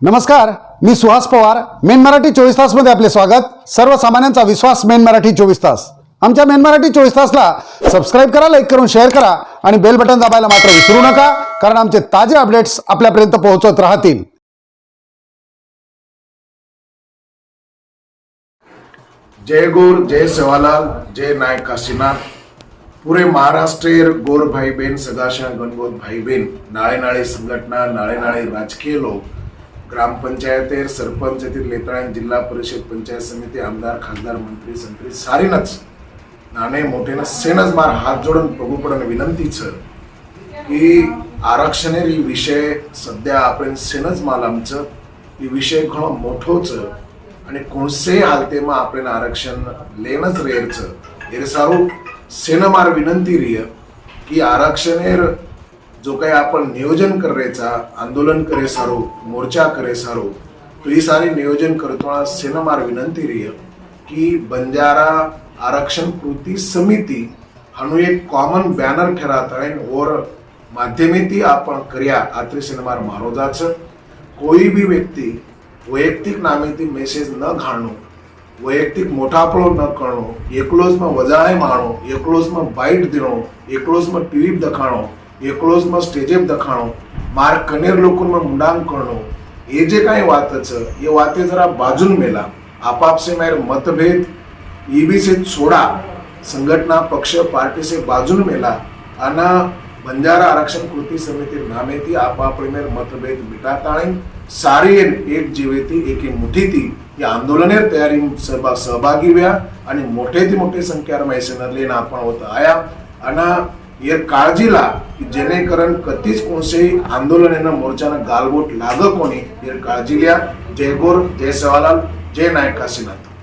नमस्कार मी सुहास पवार. मेन मराठी चोवीस तासमध्ये आपले स्वागत. सर्वसामान्यांचा विश्वास मेन मराठी चोवीस तास. आमच्या मेन मराठी चोवीस तासला सबस्क्राईब करा लाईक करून शेअर करा आणि बेल बटन दाबायला मात्र विसरू नका कारण आमचे ताजे अपडेट्स आपल्यापर्यंत पोहोचत राहतील. जय गोर जय सेवालाल जय नायक काशीनाथ पुरे महाराष्ट्र गोर भाई बेन सदाशा गणगोत भाई बेन नाळे नाळे संघटना नाळे नाळे राजकीय लोक. ग्रामपंचायतेर सरपंच येथील नेताळ्यां जिल्हा परिषद पंचायत समिती आमदार खासदार मंत्री संत्री सारीनच नाणे मोठेनं सेनच मार हात जोडून प्रभूपडन विनंतीचं की आरक्षणेर ही विषय सध्या आपण सेनच माल आमचं ही विषय खणो मोठोचं आणि कोणसेही हालतेमा आपण आरक्षण लेनच रेरचं हेर सारू सेनमार विनंती रिय की आरक्षणेर जो काही आपण नियोजन करेचा आंदोलन करे सारो मोर्चा करे सारो तो ये सारे नियोजन करतोळा सेनमार विनंती रही की बंजारा आरक्षण कृती समिती हणू एक कॉमन बॅनर ठेरातळे और माध्यमेती आपण कर्या. आत्री सिनेमार महारोजाचं कोई भी व्यक्ती वैयक्तिक नामे ती मेसेज न घालणं वैयक्तिक मोठापळो न करणो एकलोच मग वजाळे मारणं एकलोच मग बाईट देणं एकलोच मग टीव्हीत दखाणं એકલોઝમાં સ્ટેજે દખાણો માર કનેર લોકોમાં મુંડાંગ કરણો એ જે કાંઈ વાત છે એ વાતે જરા બાજુન મેલા આપાપસે મેર મતભેદ ઈબીસે છોડા સંગઠના પક્ષ પાર્ટી से बाजून मेला આના બંજારા આરક્ષણ કૃતિ સમિતિ નામેથી આપઆપણી મેર મતભેદ મિટાતાણી સારી એક જીવેથી એકી મુઠ્ઠીથી या आंदोलने तयारी सहभा सहभागी व्या आणि मोठेती मोठी संख्या मैसेनरले आपण होत आया आणि या काळजीला जेणेकरून कधीच कोणतेही आंदोलनानं मोर्चानं गालबोट लाग कोणी या काळजी लिया. जय गोर जय सवालाल जय नायक काशीनाथ.